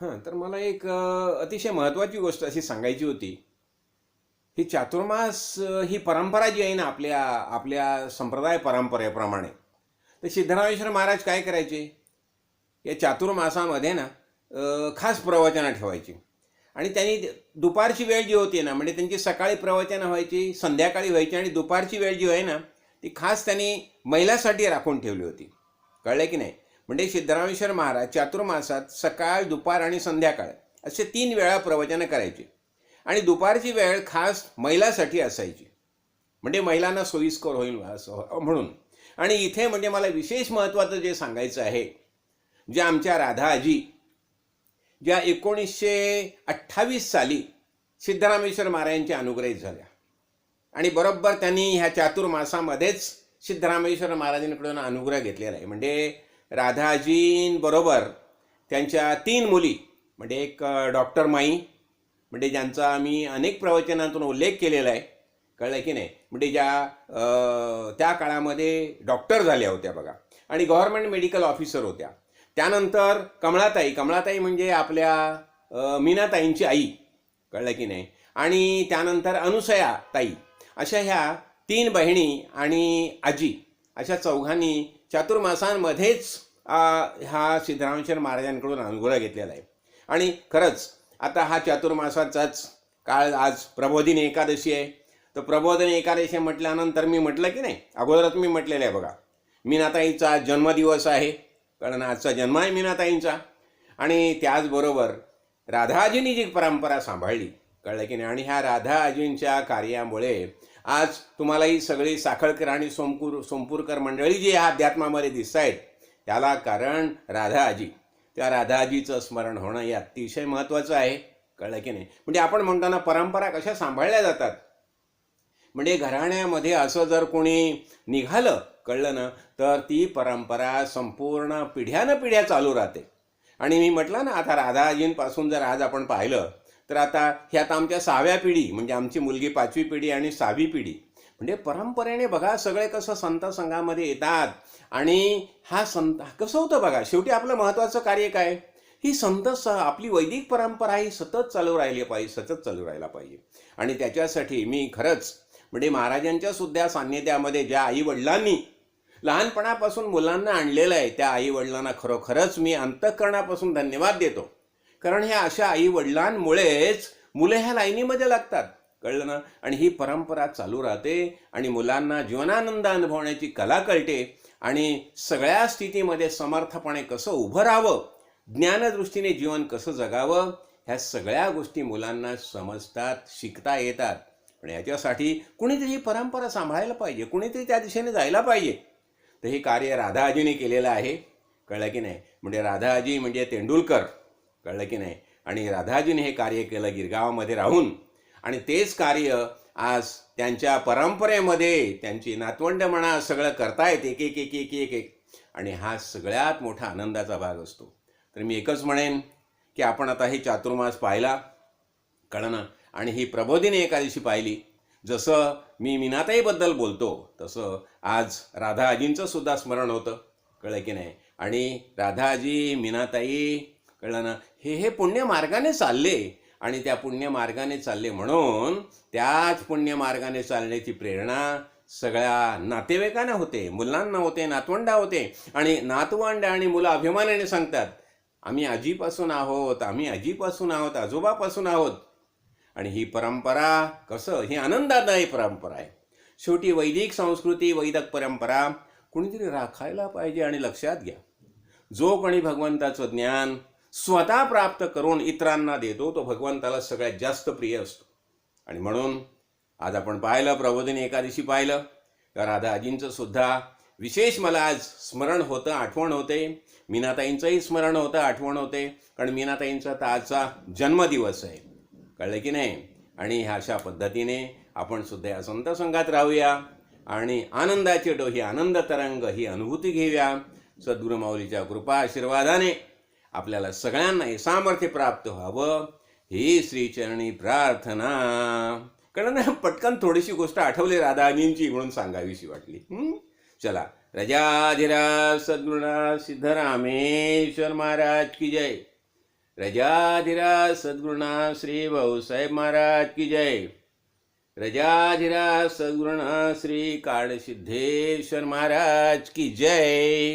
हां तर मला एक अतिशय महत्त्वाची गोष्ट अशी सांगायची होती. ही चातुर्मास ही परंपरा जी आहे ना आपल्या आपल्या संप्रदाय परंपरेप्रमाणे तर सिद्धरामेश्वर महाराज काय करायचे? या चातुर्मासामध्ये ना खास प्रवचनं ठेवायची. आणि त्यांनी दुपारची वेळ जी होती ना म्हणजे त्यांची सकाळी प्रवचनं व्हायची संध्याकाळी व्हायची आणि दुपारची वेळ जी आहे ना ती खास त्यांनी महिलासाठी राखून ठेवली होती. कळलं की नाही? म्हणजे सिद्धरामेश्वर महाराज चातुर्मासात सकाळ दुपार आणि संध्याकाळ असे तीन वेळा प्रवचनं करायचे. आणि दुपारची वेळ खास महिलासाठी असायची. म्हणजे महिलांना सोयीस्कर होईल असं हो- म्हणून. आणि इथे म्हणजे मला विशेष महत्त्वाचं जे सांगायचं आहे ज्या आमच्या राधा आजी ज्या एकोणीसशे अठ्ठावीस साली सिद्धरामेश्वर महाराजांच्या अनुग्रहित झाल्या. आणि बरोबर त्यांनी ह्या चातुर्मासामध्येच सिद्धरामेश्वर महाराजांकडून अनुग्रह घेतलेला आहे. म्हणजे राधाजींबरोबर त्यांच्या तीन मुली म्हणजे एक डॉक्टर माई म्हणजे ज्यांचा मी अनेक प्रवचनातून उल्लेख केलेला आहे. कळलं की नाही? म्हणजे ज्या त्या काळामध्ये डॉक्टर झाल्या होत्या बघा. आणि गव्हर्नमेंट मेडिकल ऑफिसर होत्या. त्यानंतर कमळाताई कमळाताई म्हणजे आपल्या मीनाताईंची आई. कळलं की नाही? आणि त्यानंतर अनुसया ताई अशा ह्या तीन बहिणी आणि आजी अशा चौघांनी चातुर्मासांमध्येच हा सिद्धरामेश्वर महाराजांकडून अनुग्रह घेतलेला आहे. आणि खरंच आता हा चातुर्मासाचाच काळ आज प्रबोधिनी एकादशी आहे. तर प्रबोधिनी एकादशी म्हटल्यानंतर मी म्हटलं की नाही अगोदरच मी म्हटलेलं आहे बघा. मीनाताईचा जन्मदिवस आहे कारण आजचा जन्म आहे मीनाताईंचा. आणि त्याचबरोबर राधाजींनी जी परंपरा सांभाळली कळलं की नाही? आणि ह्या राधाजींच्या कार्यामुळे आज तुम्हाला ही सगळी साखळकर आणि सोमपूर सोमपूरकर मंडळी जी या अध्यात्मामध्ये दिसत आहेत त्याला कारण राधाजी. त्या राधाजीचं स्मरण होणं हे अतिशय महत्त्वाचं आहे कळलं की नाही? म्हणजे आपण म्हणताना परंपरा कशा सांभाळल्या जातात? म्हणजे घराण्यामध्ये असं जर कोणी निघालं कळलं ना तर ती परंपरा संपूर्ण पिढ्यानं पिढ्या चालू राहते. आणि मी म्हटलं ना आता राधाजींपासून जर आज आपण पाहिलं तर आता हे आता आमच्या सहाव्या पिढी म्हणजे आमची मुलगी पाचवी पिढी आणि सहावी पिढी. म्हणजे परंपरेने बघा सगळे कसं संत संघामध्ये येतात आणि हा संत कसं होतं बघा शेवटी आपलं महत्त्वाचं कार्य काय? ही संत स आपली वैदिक परंपरा ही सतत चालू राहिली पाहिजे सतत चालू राहायला पाहिजे. आणि त्याच्यासाठी मी खरंच म्हणजे महाराजांच्या सुद्धा सान्निध्यामध्ये ज्या आई वडिलांनी लहानपणापासून मुलांना आणलेलं आहे त्या आई वडिलांना खरोखरच मी अंतःकरणापासून धन्यवाद देतो. कारण ह्या अशा आई वडिलांमुळेच मुलं ह्या लाईनीमध्ये लागतात. कळलं ना? आणि ही परंपरा चालू राहते आणि मुलांना जीवनानंद अनुभवण्याची कला कळते आणि सगळ्या स्थितीमध्ये समर्थपणे कसं उभं राहावं ज्ञानदृष्टीने जीवन कसं जगावं ह्या सगळ्या गोष्टी मुलांना समजतात शिकता येतात. पण याच्यासाठी कुणीतरी ही परंपरा सांभाळायला पाहिजे कुणीतरी त्या दिशेने जायला पाहिजे. तर हे कार्य राधाजीने केलेलं आहे. कळलं की नाही? म्हणजे राधाजी म्हणजे तेंडुलकर. कळलं की नाही? आणि राधाजीने हे कार्य केलं गिरगावामध्ये राहून. आणि तेच कार्य आज त्यांच्या परंपरेमध्ये त्यांची नातवंड म्हणा सगळं करतायत एक एक एक एक एक एक. आणि हा सगळ्यात मोठा आनंदाचा भाग असतो. तर मी एकच म्हणेन की आपण आता हे चातुर्मास पाहिला कळणं आणि ही प्रबोधिनी एकादशी पाहिली. जसं मी मीनाताईबद्दल बोलतो तसं आज राधाजींचं सुद्धा स्मरण होतं. कळलं की नाही? आणि राधाजी मीनाताई कळलं ना? हे हे पुण्य मार्गाने चालले आणि त्या पुण्य मार्गाने चालले म्हणून त्याच पुण्य मार्गाने चालण्याची प्रेरणा सगळ्या नातेवाईकांना होते मुलांना होते नातवंडा होते. आणि नातवंड आणि मुलं अभिमानाने सांगतात आम्ही आजीपासून आहोत आम्ही आजीपासून आहोत आजोबापासून आहोत. आणि ही परंपरा कसं? ही आनंददायी परंपरा आहे. शेवटी वैदिक संस्कृती वैदिक परंपरा कुणीतरी राखायला पाहिजे आणि लक्षात घ्या. जो कोणी भगवंताचं ज्ञान स्वतः प्राप्त करून इतरांना देतो तो भगवंताला सगळ्यात जास्त प्रिय असतो. आणि म्हणून आज आपण पाहिलं प्रबोधिनी एकादशी पाहिलं. तर राधा आजींचं सुद्धा विशेष मला आज स्मरण होतं आठवण होते. मीनाताईंचंही स्मरण होतं आठवण होते. कारण मीनाताईंचा तर आजचा जन्मदिवस आहे. कळलं की नाही? आणि ह्या अशा पद्धतीने आपण सुद्धा या संत संघात राहूया. आणि आनंदाचे डोही आनंद तरंग ही अनुभूती घेऊया. सद्गुरुमाऊलीच्या कृपा आशीर्वादाने आपल्याला सगळ्यांना हे सामर्थ्य प्राप्त व्हावं. ही श्रीचरणी प्रार्थना. कारण पटकन थोडीशी गोष्ट आठवली राधाजींची म्हणून सांगावीशी वाटली. चला. रजाधिराज सद्गुणा सिद्धरामेश्वर महाराज की जय. रजाधिराज सद्गुणा श्री भाऊसाहेब महाराज की जय. रजाधिराज सद्गुणा श्री काळसिद्धेश्वर महाराज की जय.